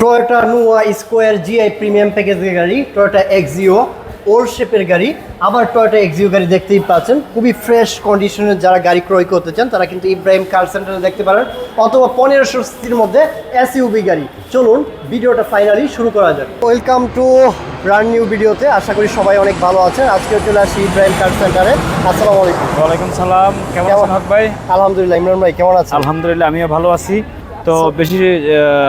Toyota Noah square GI premium প্যাকেজের গাড়ি Toyota Axio old শেপের গাড়ি। আবার টয়োটা এক্সিও গাড়ি দেখতেই পাচ্ছেন। খুবই ফ্রেশ কন্ডিশনের যারা গাড়ি ক্রয় করতে চান তারা কিন্তু ইব্রাহিম কার সেন্টারে দেখতে পারেন। অথবা পনেরোশো সিসির মধ্যে এসইউবি গাড়ি। চলুন ভিডিওটা ফাইনালি শুরু করা যাক। ওয়েলকাম টু ব্র্যান্ড নিউ ভিডিওতে আশা করি সবাই অনেক ভালো আছেন। আজকে চলে আসি ইব্রাহিম কার সেন্টারে আসসালামু আলাইকুম। ওয়ালাইকুম সালাম। কেমন কেমন- আছেন ভাই? আলহামদুলিল্লাহ ইমরান ভাই কেমন আছেন? আলহামদুলিল্লাহ আমিও ভালো আছি। তো বেশি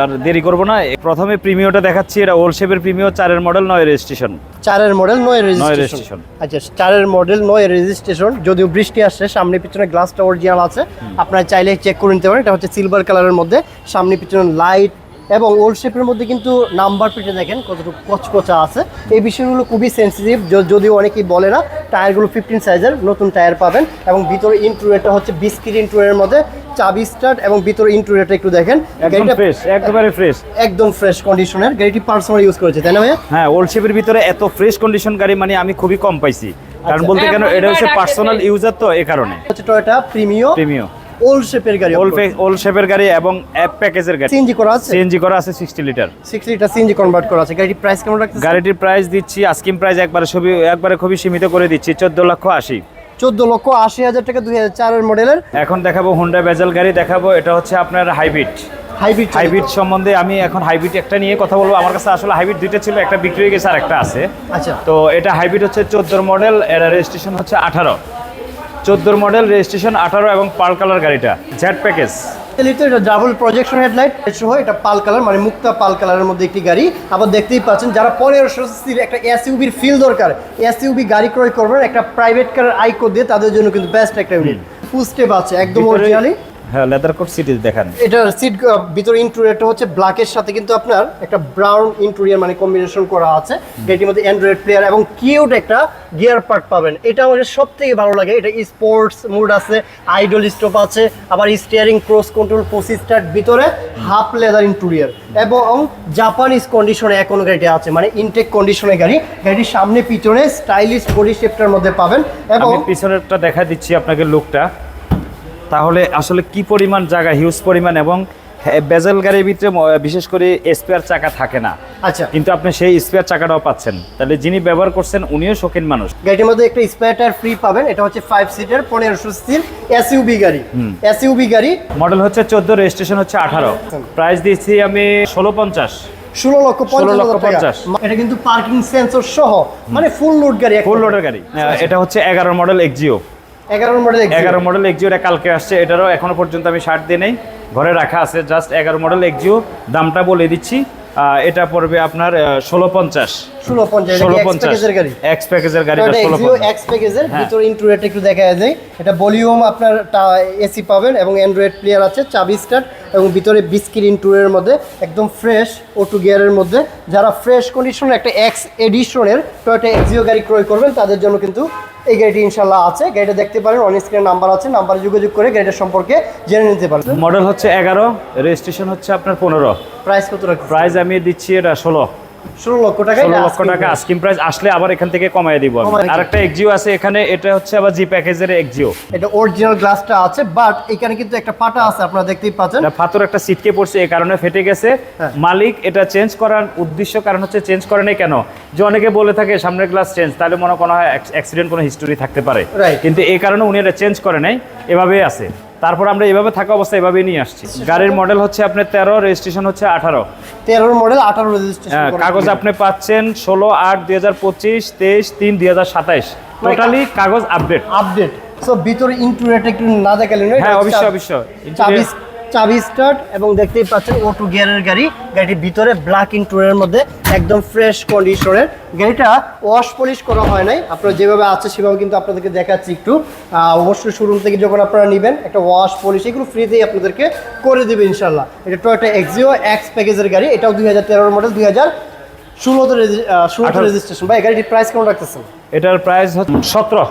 আর দেরি করব না। প্রথমে প্রিমিওটা দেখাচ্ছি এটা ওল্ড শেপের প্রিমিও চারের মডেল নয় রেজিস্ট্রেশন চারের মডেল নয় রেজিস্ট্রেশন আচ্ছা চারের মডেল নয় রেজিস্ট্রেশন যদিও বৃষ্টি আসছে সামনে পিছনে গ্লাসটা অরিজিনাল আছে। আপনারা চাইলে চেক করে নিতে পারেন এটা হচ্ছে সিলভার কালারের মধ্যে। সামনে পিছনে লাইট এবং ওল্ড শেপের মধ্যে কিন্তু নাম্বার প্লেটে দেখেন কতটুকু কচকচা আছে। এই বিষয়গুলো খুবই সেন্সিটিভ যদিও অনেকেই বলে না টায়ারগুলো ফিফটিন সাইজের নতুন টায়ার পাবেন এবং ভিতরে ইন্টুরিয়ারটা হচ্ছে বিস্কিট ইন্টুরিয়ারের মধ্যে চাবি স্টার্ট এবং ভিতরে ইন্টুরিয়ারটা একটু দেখেন। গাড়িটা ফ্রেশ একেবারে ফ্রেশ একদম ফ্রেশ কন্ডিশনের গাড়িটি পার্সোনাল ইউজ করেছে তাই না ভাইয়া? হ্যাঁ ওল্ড শেপের ভিতরে এত ফ্রেশ কন্ডিশন গাড়ি মানে আমি খুবই কম পাইছি। কারণ আচ্ছা। বলতে কেন এটা হচ্ছে পার্সোনাল ইউজার তো এ কারণে। হচ্ছে টয়োটা প্রিমিও প্রিমিও ওল্ড শেপের গাড়ি ওল্ড ওল্ড শেপের গাড়ি এবং অ্যাপ প্যাকেজের গাড়ি। সিএনজি করা আছে? সিএনজি করা আছে sixty litre six litre CNG convert করা আছে। গাড়ির প্রাইস কেমন রাখতেছে গাড়িটির প্রাইস দিচ্ছি আস্কিম প্রাইস একবারে ছবি একবারে খুবই সীমিত করে দিচ্ছি চোদ্দ লক্ষ আশি। চোদ্দ লক্ষ আশি হাজার টাকা দুই হাজার চারের মডেলের এখন দেখাবো হুন্ডা বেজাল গাড়ি দেখাবো এটা হচ্ছে আপনার হাইব্রিড হাইব্রিড হাইব্রিড সম্বন্ধে আমি এখন হাইব্রিড একটা নিয়ে কথা বলব। আমার কাছে আসলে হাইব্রিড দুইটা ছিল একটা বিক্রি হয়ে গেছে আর একটা আছে। আচ্ছা। তো এটা হাইব্রিড হচ্ছে চোদ্দোর মডেল এর রেজিস্ট্রেশন হচ্ছে আঠারো। চোদ্দোর মডেল রেজিস্ট্রেশন আঠারো এবং পাল কালার গাড়িটা। জ্যাট প্যাকেজ এটা ডাবল প্রজেকশন হেডলাইট সহ এটা পাল কালার মানে মুক্তা পাল কালারের মধ্যে একটি গাড়ি। আবার দেখতেই পাচ্ছেন যারা পনেরোশো সিসির একটা এসইউবির ফিল দরকার। এসইউবি গাড়ি ক্রয় করবেন একটা প্রাইভেট কারের আইকো দিয়ে তাদের জন্য কিন্তু বেস্ট একটা ইউনিট ফুল স্টেপ আছে একদম অরিজিনালি হ্যাঁ লেদার কোট সিটি দেখান। এটার সিট ভিতরে ইন্টুরিয়ারটা হচ্ছে ব্ল্যাকের সাথে কিন্তু আপনার একটা ব্রাউন ইন্টুরিয়ার মানে কম্বিনেশন করা আছে। এটির মধ্যে অ্যান্ড্রয়েড প্লেয়ার এবং কিউট একটা গিয়ার পার্ট পাবেন। এটা আমাদের সব থেকে ভালো লাগে। এটা স্পোর্টস মুড আছে আইডল স্টপ আছে আবার স্টিয়ারিং ক্রস কন্ট্রোল পঁচিশ স্টার্ট ভিতরে হাফ লেদার ইন্টুরিয়ার এবং জাপানিজ কন্ডিশনে এখনও গাড়িটি আছে মানে ইনটেক কন্ডিশনে গাড়ি। গাড়ির সামনে পিছনে স্টাইলিশ বডি শেপটার মধ্যে পাবেন। এবং পিছনেরটা দেখা দিচ্ছি আপনাকে লুকটা তাহলে আসলে কি পরিমাণ জায়গা হিউজ পরিমাণ এবং বেজেল গাড়ির ভিতরে বিশেষ করে স্পেয়ার চাকা থাকে না। আচ্ছা। কিন্তু আপনি সেই স্পেয়ার চাকাটাও পাচ্ছেন। তাহলে যিনি ব্যবহার করছেন উনিও শৌখিন মানুষ। গাড়িটির মধ্যে একটা স্পেয়ার টায়ার ফ্রি পাবেন। এটা হচ্ছে ফাইভ সিটার পনেরোশো সিসির এসইউবি গাড়ি। এসইউবি গাড়ি। মডেল হচ্ছে চোদ্দ রেজিস্ট্রেশন হচ্ছে আঠারো। প্রাইস দিচ্ছি আমি ষোলো পঞ্চাশ। ষোলো লক্ষ পঞ্চাশ 16 লক্ষ হাজার টাকা। 50 এটা কিন্তু পার্কিং সেন্সর সহ মানে ফুল লোড গাড়ি ফুল লোডের গাড়ি। এটা হচ্ছে এগারো মডেল এক্সিও এগারো মডেল এগারো মডেল এক্সিও কালকে আসছে, এটারও এখনও পর্যন্ত আমি শার্ট দিয়ে নেই। ঘরে রাখা আছে জাস্ট এগারো মডেল এক্সিও দামটা বলে দিচ্ছি। এটা পড়বে আপনার ষোলো পঞ্চাশ। এক্স প্যাকেজের গাড়ি? এক্স। ভিতরে একটু দেখা যায় এটা ভলিউম আপনার এসি পাবেন এবং অ্যান্ড্রয়েড প্লেয়ার আছে চাবি স্টার্ট এবং ভিতরে বিস্কিট মধ্যে একদম ফ্রেশ অটো গিয়ারের মধ্যে। যারা ফ্রেশ কন্ডিশনের একটা এক্স এডিশনের টয়োটা এক্সিও গাড়ি ক্রয় করবেন তাদের জন্য কিন্তু এই গাড়িটি ইনশাল্লাহ আছে। গাড়িটা দেখতে পারেন অন স্ক্রিনে নাম্বার আছে নাম্বারে যোগাযোগ করে গাড়িটার সম্পর্কে জেনে নিতে পারেন। মডেল হচ্ছে এগারো রেজিস্ট্রেশন হচ্ছে আপনার পনেরো। প্রাইস কত প্রাইস আমি দিচ্ছি এটা ষোলো। ষোলো লক্ষ টাকা ষোলো লক্ষ টাকা আস্কিম প্রাইস আসলে আবার এখান থেকে কমাই দিব আর একটা এক্সিও আছে এখানে এটা হচ্ছে আবার জি প্যাকেজের এক্সিও এটা অরিজিনাল গ্লাসটা আছে বাট এখানে কিন্তু একটা পাটা আছে আপনারা দেখতেই পাচ্ছেন। ফাতর একটা সিটকে পড়ছে এই কারণে ফেটে গেছে। হ্যাঁ। মালিক এটা চেঞ্জ করার উদ্দেশ্য কারণ হচ্ছে চেঞ্জ করে নাই কেন? যে অনেকে বলে থাকে সামনের গ্লাস চেঞ্জ তাহলে মনে কোনো হয় অ্যাক্সিডেন্ট কোনো হিস্টোরি থাকতে পারে। কিন্তু এই কারণে উনি এটা চেঞ্জ করে নাই এভাবেই আছে। তারপর আমরা এভাবে থাকা অবস্থায় এভাবেই নিয়ে আসছি। গাড়ির মডেল হচ্ছে আপনার তেরো রেজিস্ট্রেশন হচ্ছে আঠারো। তেরোর মডেল আঠারো রেজিস্ট্রেশন হ্যাঁ, কাগজ আপনি পাচ্ছেন ষোলো আট দুই হাজার পঁচিশ তেইশ তিন দুই হাজার সাতাইশ। টোটালি কাগজ আপডেট আপডেট সো ভিতরে ইন্টুরিয়ারটা একটু না দেখালেন হ্যাঁ অবশ্যই অবশ্যই। চাবি স্টার্ট এবং দেখতেই পাচ্ছেন অটো গিয়ারের গাড়ি। গাড়িটির ভিতরে ব্ল্যাক ইন্টুরিয়ারের মধ্যে একদম ফ্রেশ কন্ডিশনের গাড়িটা ওয়াশ পলিশ করা হয় নাই। আপনারা যেভাবে আছে সেভাবে কিন্তু আপনাদেরকে দেখাচ্ছি একটু। অবশ্যই শোরুম থেকে যখন আপনারা নেবেন একটা ওয়াশ পলিশ এগুলো ফ্রিতেই আপনাদেরকে করে দেবে ইনশাল্লাহ এটা টয়োটা এক্সিও এক্স প্যাকেজের গাড়ি। এটাও দুই হাজার তেরোর মডেল দুই হাজার ষোলোতে ষোলোতে। রেজিস্ট্রেশন ভাই গাড়িটির প্রাইস কেমন রাখতেছেন? এটার প্রাইস হচ্ছে সতেরো।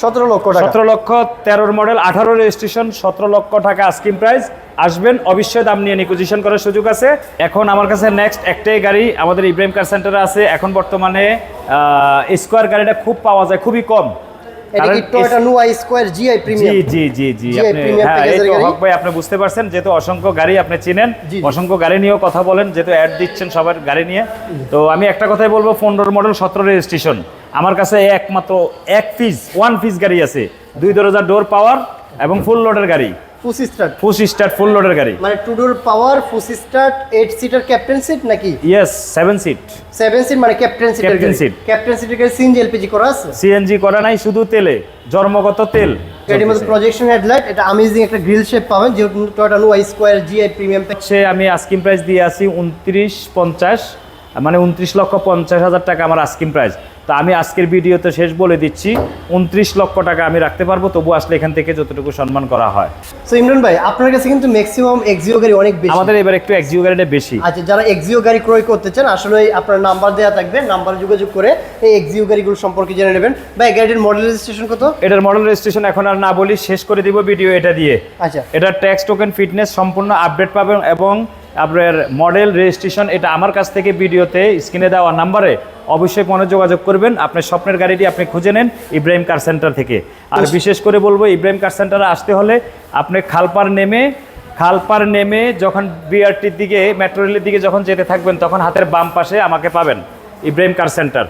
সতেরো লক্ষ সতেরো লক্ষ তেরোর মডেল আঠারো রেজিস্ট্রেশন সতেরো লক্ষ টাকা স্কিম প্রাইস আসবেন, অবশ্যই দাম নিয়ে নিকুজিশন করার সুযোগ আছে। এখন আমার কাছে নেক্সট একটাই গাড়ি, আমাদের ইব্রাহিম কার সেন্টারে আছে। এখন বর্তমানে স্কোয়ার গাড়িটা খুব পাওয়া যায়, খুবই কম। এটা কি Toyota Noah square GI premium জি জি জি জি, আপনি হ্যাঁ এই তো হক ভাই আপনি বুঝতে পারছেন যেহেতু অসংখ্য গাড়ি আপনি চিনেন। অসংখ্য গাড়ি নিয়েও কথা বলেন যেহেতু অ্যাড দিচ্ছেন সবার গাড়ি নিয়ে। তো আমি একটা কথাই বলব পনেরো মডেল সতেরো রেজিস্ট্রেশন আমার কাছে একমাত্র এক পিস ওয়ান পিস গাড়ি আছে। দুই দরজা ডোর পাওয়ার এবং ফুল লোডের গাড়ি। ফুসি স্টার্ট ফুল স্টার্ট ফুল লোডের গাড়ি। মানে two power push start eight seater captain seat নাকি? ইয়েস সিট সিট মানে ক্যাপ্টেন সিটের Captain গাড়ি। seat। ক্যাপ্টেন সিটের গাড়ি সিএনজি এলপিজি করা আছে? সিএনজি করা নাই শুধু তেলে জন্মগত তেল গাড়ির মধ্যে প্রজেকশন হেডলাইট এটা আমেজিং একটা গ্রিল শেপ পাবেন যেহেতু Toyota Noah square GI premium হচ্ছে আমি আস্কিম প্রাইস দিয়ে আছি উনত্রিশ পঞ্চাশ মানে উনত্রিশ লক্ষ পঞ্চাশ হাজার টাকা আমার আস্কিম প্রাইস তো আমি আজকের ভিডিওতে শেষ বলে দিচ্ছি উনত্রিশ লক্ষ টাকা আমি রাখতে পারব তবু আসলে এখান থেকে যতটুকু সম্মান করা হয়। সো ইমরান ভাই আপনার কাছে কিন্তু ম্যাক্সিমাম এক্সিও গাড়ি অনেক বেশি। আমাদের এবার একটু এক্সিও গাড়িটা বেশি। আচ্ছা যারা এক্সিও গাড়ি ক্রয় করতে চান আসলে আপনার নাম্বার দেওয়া থাকবে নাম্বার যোগাযোগ করে এই এক্সিও গাড়িগুলো সম্পর্কে জেনে নেবেন। ভাই গাড়ির মডেল রেজিস্ট্রেশন কত? এটার মডেল রেজিস্ট্রেশন এখন আর না বলি শেষ করে দিব ভিডিও এটা দিয়ে। আচ্ছা। এটার ট্যাক্স টোকেন ফিটনেস সম্পূর্ণ আপডেট পাবেন এবং আপনার মডেল রেজিস্ট্রেশন এটা আমার কাছ থেকে ভিডিওতে স্ক্রিনে দেওয়া নাম্বারে অবশ্যই মনে যোগাযোগ করবেন। আপনার স্বপ্নের গাড়িটি আপনি খুঁজে নেন ইব্রাহিম কার সেন্টার থেকে। আর বিশেষ করে বলব ইব্রাহিম কার সেন্টারে আসতে হলে আপনি খালপার নেমে খালপার নেমে যখন বিআরটির দিকে মেট্রো রেলের দিকে যখন যেতে থাকবেন তখন হাতের বাম পাশে আমাকে পাবেন ইব্রাহিম কার সেন্টার।